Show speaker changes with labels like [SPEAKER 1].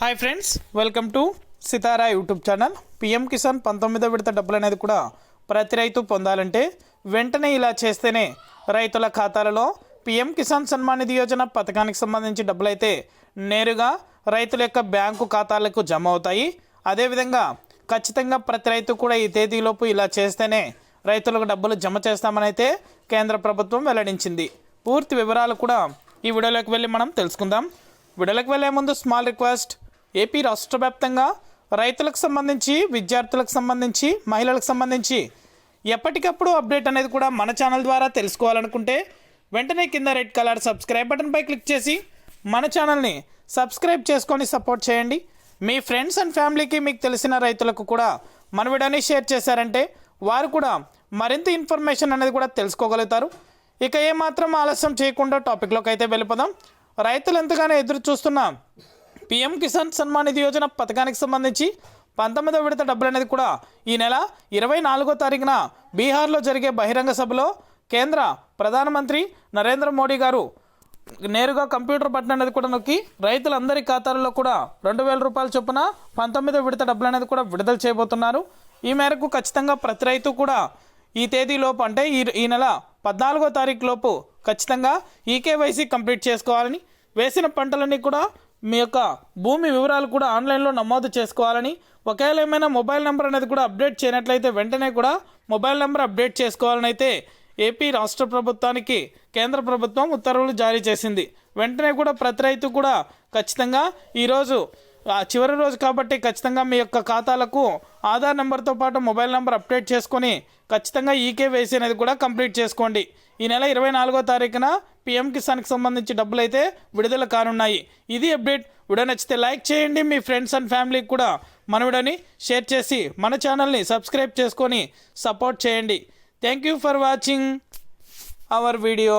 [SPEAKER 1] Hi friends welcome to Sitara YouTube channel PM Kisan పంతొమ్మిదో విడత డబ్బులు అనేది కూడా ప్రతి రైతు పొందాలంటే వెంటనే ఇలా చేస్తేనే రైతుల ఖాతాలలో పిఎం కిసాన్ సన్మాన్ నిధి యోజన పథకానికి సంబంధించి డబ్బులు అయితే నేరుగా రైతుల యొక్క బ్యాంకు ఖాతాలకు జమ అవుతాయి. అదేవిధంగా ఖచ్చితంగా ప్రతి రైతు కూడా ఈ తేదీలోపు ఇలా చేస్తేనే రైతులకు డబ్బులు జమ చేస్తామనైతే కేంద్ర ప్రభుత్వం వెల్లడించింది. పూర్తి వివరాలు కూడా ఈ వీడియోలోకి వెళ్ళి మనం తెలుసుకుందాం. వీడియోలోకి వెళ్ళే ముందు స్మాల్ రిక్వెస్ట్ ఏపీ రాష్ట్ర వ్యాప్తంగా రైతులకు సంబంధించి విద్యార్థులకు సంబంధించి మహిళలకు సంబంధించి ఎప్పటికప్పుడు అప్డేట్ అనేది కూడా మన ఛానల్ ద్వారా తెలుసుకోవాలనుకుంటే వెంటనే కింద రెడ్ కలర్ సబ్స్క్రైబ్ బటన్పై క్లిక్ చేసి మన ఛానల్ని సబ్స్క్రైబ్ చేసుకొని సపోర్ట్ చేయండి. మీ ఫ్రెండ్స్ అండ్ ఫ్యామిలీకి మీకు తెలిసిన రైతులకు కూడా మన వీడియోని షేర్ చేశారంటే వారు కూడా మరింత ఇన్ఫర్మేషన్ అనేది కూడా తెలుసుకోగలుగుతారు. ఇక ఏమాత్రం ఆలస్యం చేయకుండా టాపిక్లోకి అయితే వెళ్ళిపోదాం. రైతులు ఎంతగానో ఎదురు చూస్తున్న పిఎం కిసాన్ సన్మాన్ నిధి యోజన పథకానికి సంబంధించి పంతొమ్మిదవ విడత డబ్బులు అనేది కూడా ఈ నెల ఇరవై నాలుగో తారీఖున బీహార్లో జరిగే బహిరంగ సభలో కేంద్ర ప్రధానమంత్రి నరేంద్ర మోడీ గారు నేరుగా కంప్యూటర్ బటన్ అనేది కూడా నొక్కి రైతులందరి ఖాతాలలో కూడా రెండు వేల రూపాయల చొప్పున పంతొమ్మిదో విడత డబ్బులు అనేది కూడా విడుదల చేయబోతున్నారు. ఈ మేరకు ఖచ్చితంగా ప్రతి రైతు కూడా ఈ తేదీలోపు అంటే ఈ ఈ నెల పద్నాలుగో తారీఖు లోపు ఖచ్చితంగా ఈకేవైసీ కంప్లీట్ చేసుకోవాలని వేసిన పంటలన్నీ కూడా మీ యొక్క భూమి వివరాలు కూడా ఆన్లైన్లో నమోదు చేసుకోవాలని. ఒకవేళ ఏమైనా మొబైల్ నెంబర్ అనేది కూడా అప్డేట్ చేయనట్లయితే వెంటనే కూడా మొబైల్ నెంబర్ అప్డేట్ చేసుకోవాలని అయితే ఏపీ రాష్ట్ర ప్రభుత్వానికి కేంద్ర ప్రభుత్వం ఉత్తర్వులు జారీ చేసింది. వెంటనే కూడా ప్రతి రైతు కూడా ఖచ్చితంగా ఈరోజు చివరి రోజు కాబట్టి ఖచ్చితంగా మీ యొక్క ఖాతాలకు ఆధార్ నెంబర్తో పాటు మొబైల్ నెంబర్ అప్డేట్ చేసుకొని ఖచ్చితంగా ఈకేవైసీ అనేది కూడా కంప్లీట్ చేసుకోండి. ఈ నెల ఇరవై నాలుగో తారీఖున పిఎం కిసాన్కి సంబంధించి డబ్బులు అయితే విడుదల కానున్నాయి. ఇది అప్డేట్. వీడియో నచ్చితే లైక్ చేయండి. మీ ఫ్రెండ్స్ అండ్ ఫ్యామిలీకి కూడా మన వీడియోని షేర్ చేసి మన ఛానల్ని సబ్స్క్రైబ్ చేసుకొని సపోర్ట్ చేయండి. Thank you for watching our video.